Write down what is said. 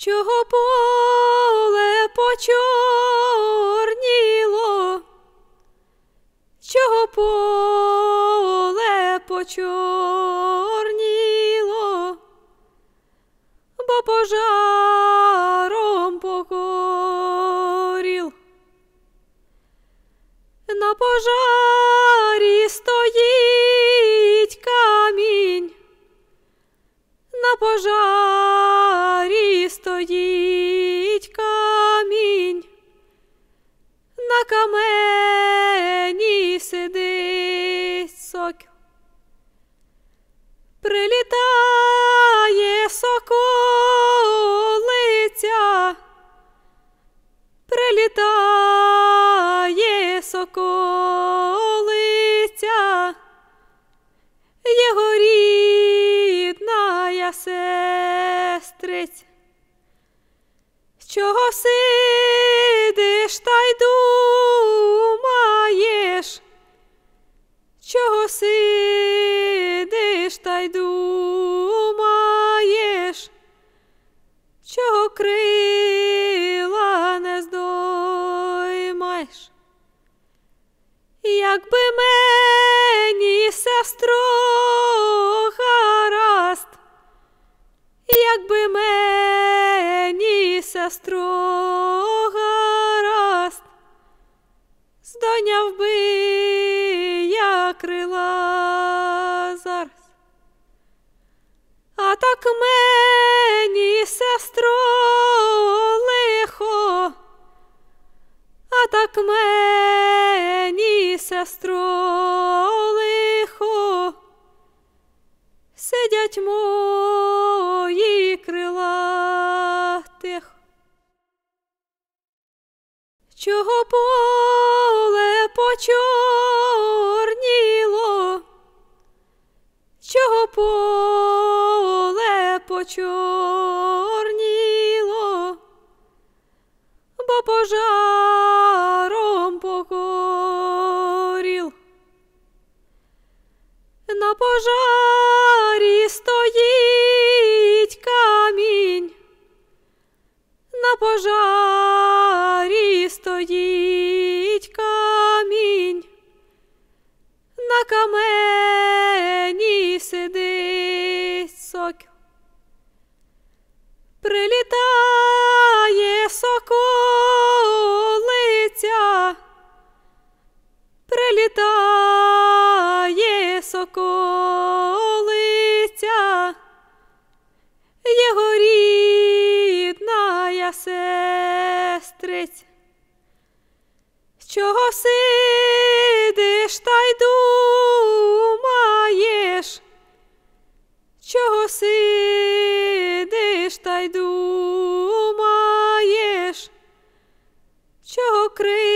Чого поле почорніло? Чого поле почорніло? Бо пожаром покоріл. На пожарі стоїть камінь. На пожарі стоїть камінь, на камені сидить сокіл. Прилітає соколиця, прилітає соколиця, його рідна сестриця. Чого сидиш та й думаєш? Чого сидиш та й думаєш? Чого крила не здоймаєш? Якби мені сестро мені сестро гаразд, здоняв би я крила зараз. А так мені сестро лихо, а так мені сестро лихо, сидять мої крила Чого поле почорніло? Чого поле почорніло? Бо пожаром покоріл. На пожарі стоїть камінь. На пожарі стоїть камінь. На камені сидить сокіл. Прилітає соколиця, прилітає соколиця, його рідна сестриця. Чого сидиш та й думаєш? Чого сидиш та й думаєш? Чого кричиш?